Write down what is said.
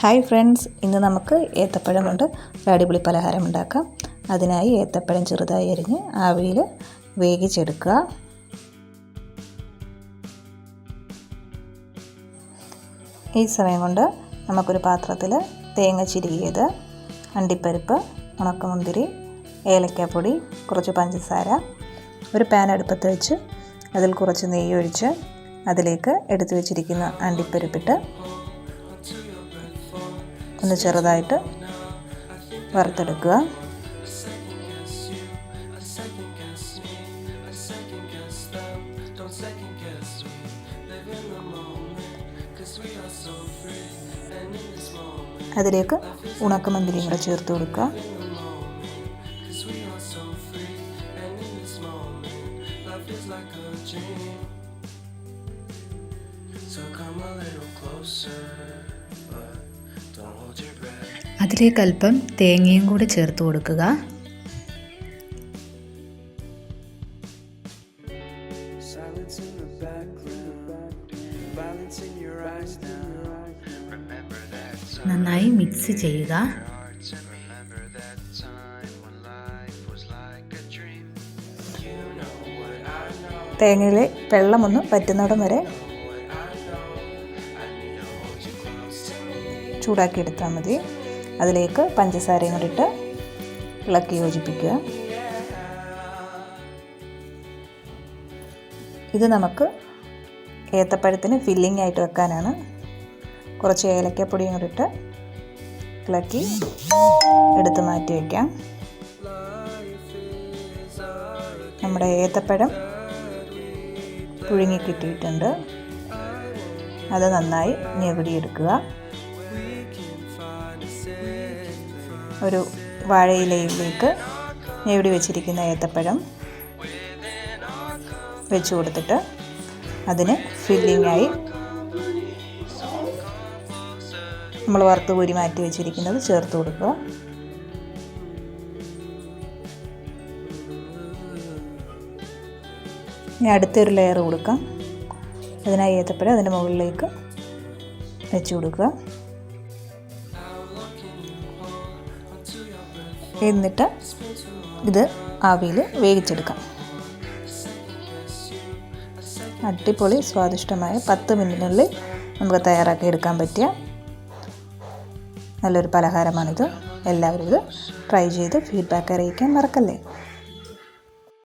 Hi friends ഇന്ന് നമുക്ക് ഏത്തപ്പഴം കൊണ്ട് അടിപൊളി പലഹാരം ഉണ്ടാക്കാം. അതിനായി ഏത്തപ്പഴം ചെറുതായി അരിഞ്ഞ് ആവിയിൽ വേവിച്ചെടുക്കുക. ഈ സമയം കൊണ്ട് നമുക്കൊരു പാത്രത്തിൽ തേങ്ങ ചിരുകിയത് അണ്ടിപ്പരിപ്പ് ഉണക്കമുന്തിരി ഏലക്കാപ്പൊടി കുറച്ച് പഞ്ചസാര ഒരു പാൻ അടുപ്പത്ത് വെച്ച് അതിൽ കുറച്ച് നെയ്യ് ഒഴിച്ച് അതിലേക്ക് എടുത്തു വെച്ചിരിക്കുന്ന അണ്ടിപ്പരിപ്പിട്ട് ഒന്ന് ചെറുതായിട്ട് വറുത്തെടുക്കുക. അതിലേക്ക് ഉണക്കമന്തിരിയും കൂടെ ചേർത്ത് കൊടുക്കുക. അതിലേക്ക് അല്പം തേങ്ങയും കൂടി ചേർത്ത് കൊടുക്കുക. നന്നായി മിക്സ് ചെയ്യുക. തേങ്ങയിൽ വെള്ളമൊന്ന് പറ്റുന്നിടം വരെ ചൂടാക്കിയെടുത്താൽ മതി. അതിലേക്ക് പഞ്ചസാരയും കൂടി ഇട്ട് ഇളക്കി യോജിപ്പിക്കുക. ഇത് നമുക്ക് ഏത്തപ്പഴത്തിന് ഫില്ലിംഗ് ആയിട്ട് വെക്കാനാണ്. കുറച്ച് ഏലക്കപ്പൊടിയും കൂടി ഇട്ട് ഇളക്കി എടുത്ത് മാറ്റി വയ്ക്കാം നമ്മുടെ ഏത്തപ്പഴം പുഴുങ്ങി കിട്ടിയിട്ടുണ്ട്. അത് നന്നായി ഞെവിടിയെടുക്കുക. ഒരു വാഴയിലയിലേക്ക് ഞെവിടി വെച്ചിരിക്കുന്ന ഏത്തപ്പഴം വെച്ച് കൊടുത്തിട്ട് അതിന് ഫില്ലിങ്ങായി നമ്മൾ വറുത്ത് കോരി മാറ്റി വെച്ചിരിക്കുന്നത് ചേർത്ത് കൊടുക്കുക. ഇനി അടുത്തൊരു ലെയർ കൊടുക്കാം. അതിനായി ഏത്തപ്പഴം അതിന്റെ മുകളിലേക്ക് വെച്ച് കൊടുക്കുക. എന്നിട്ട് ഇത് ആവിയിൽ വേവിച്ചെടുക്കാം. അടിപൊളി സ്വാദിഷ്ടമായ പത്ത് മിനിറ്റിനുള്ളിൽ നമുക്ക് തയ്യാറാക്കി എടുക്കാൻ പറ്റിയ നല്ലൊരു പലഹാരമാണിത്. എല്ലാവരും ഇത് ട്രൈ ചെയ്ത് ഫീഡ്ബാക്ക് അറിയിക്കാൻ മറക്കല്ലേ?